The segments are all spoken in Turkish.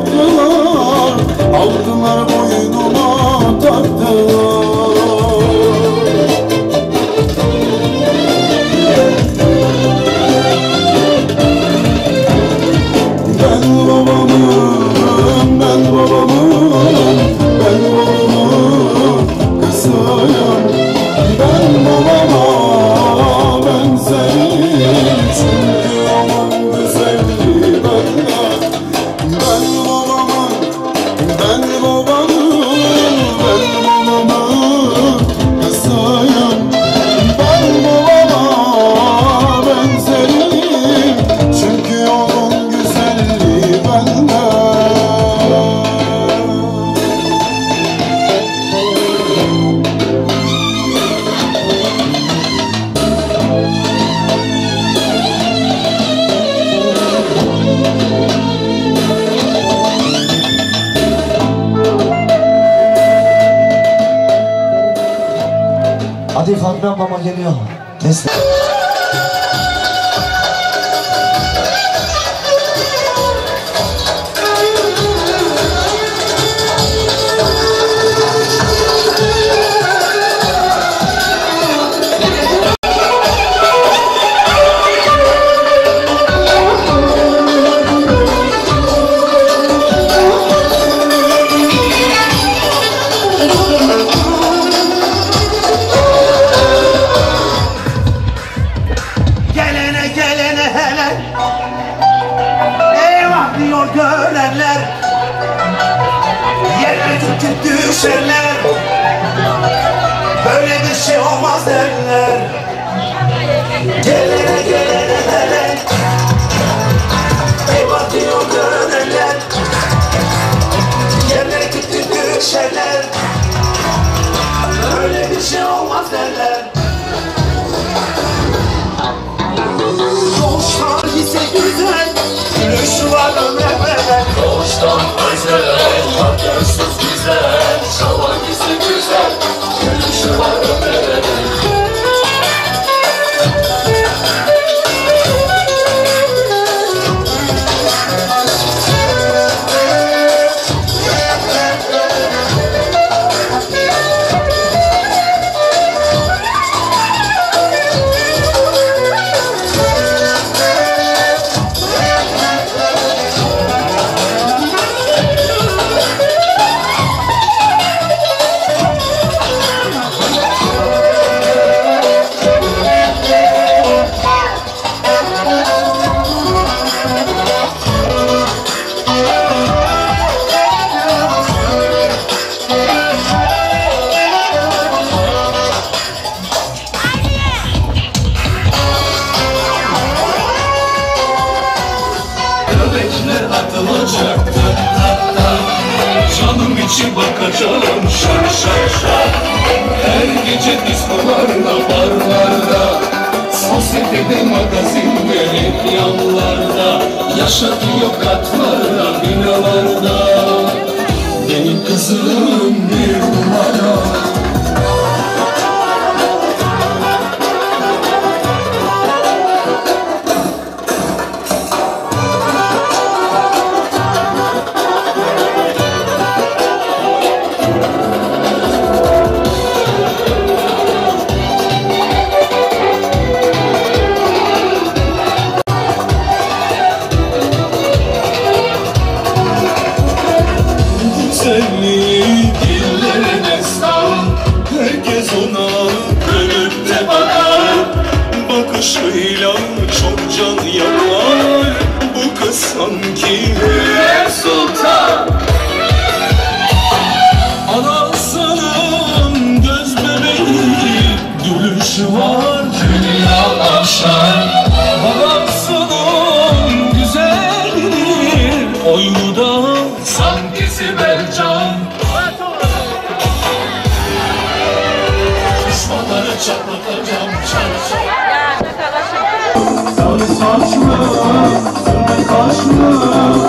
Oh. Mama geliyor. Teslim. Düşerler Böyle bir şey olmaz derler. Gelene gelene hele Eyvah diyor görenler. Yerine tükür düşerler Böyle bir şey olmaz derler. Doğuştan ise güzel Gülüş var makyajsız güzel, atılacaktı Canım içi bakacağım. Şar şar şar Her gece diskolarda, barlarda. Sosyetede magazinlerin yanlarda. Yaşatıyor katlarda, binalarda. Benim kızım bir numara 风起 Senhor.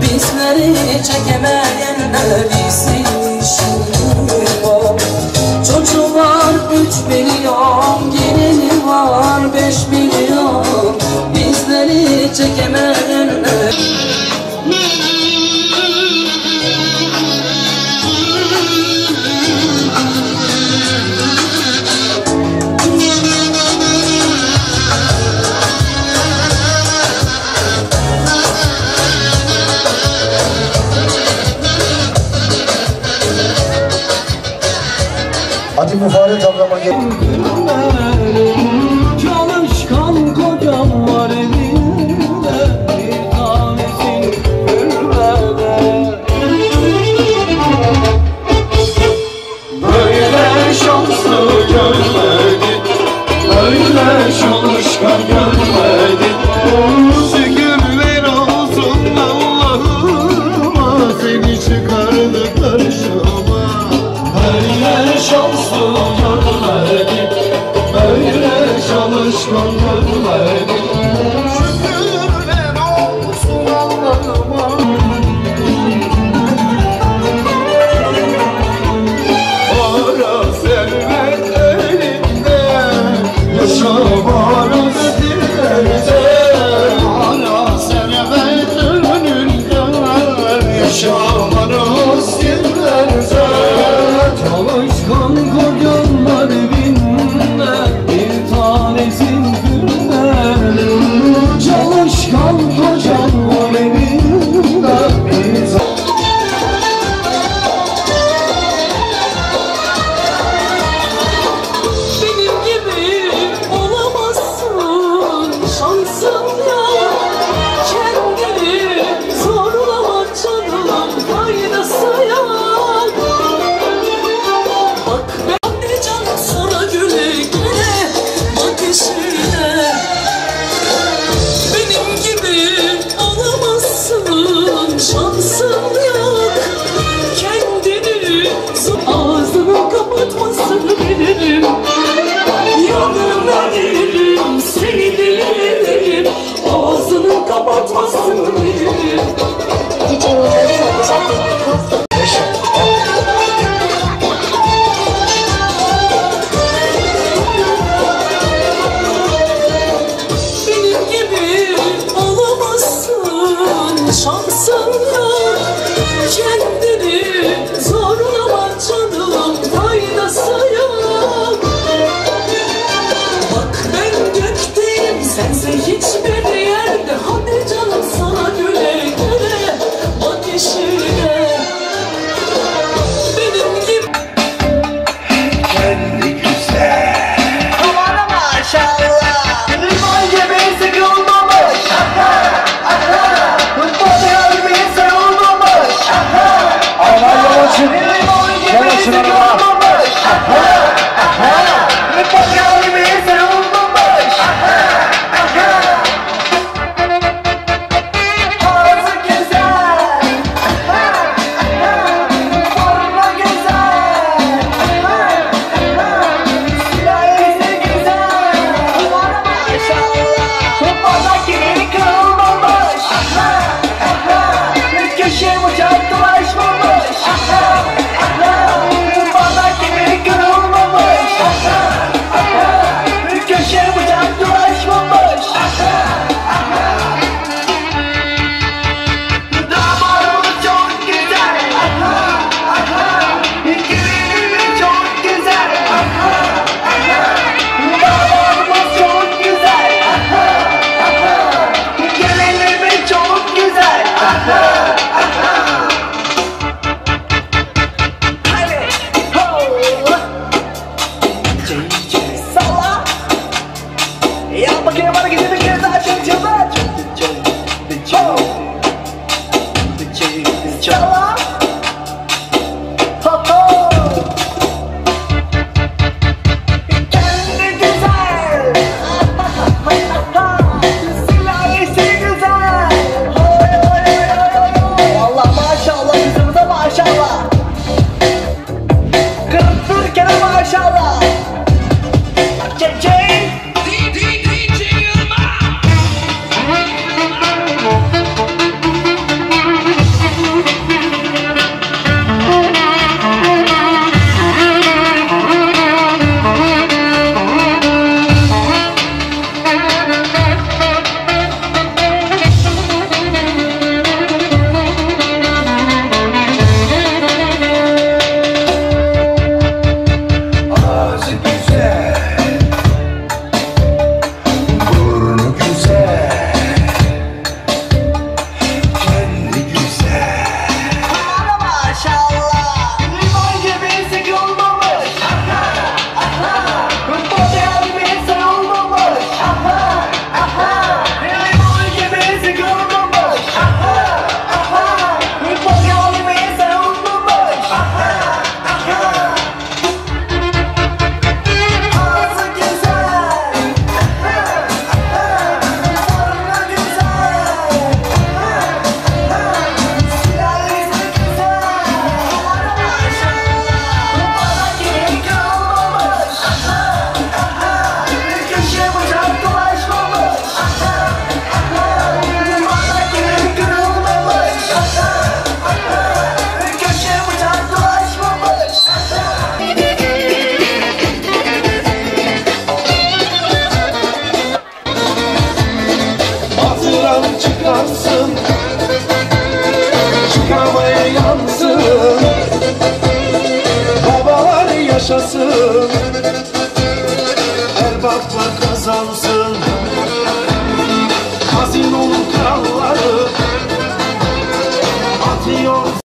Bizleri çekemeyenler bizim मुखारे जब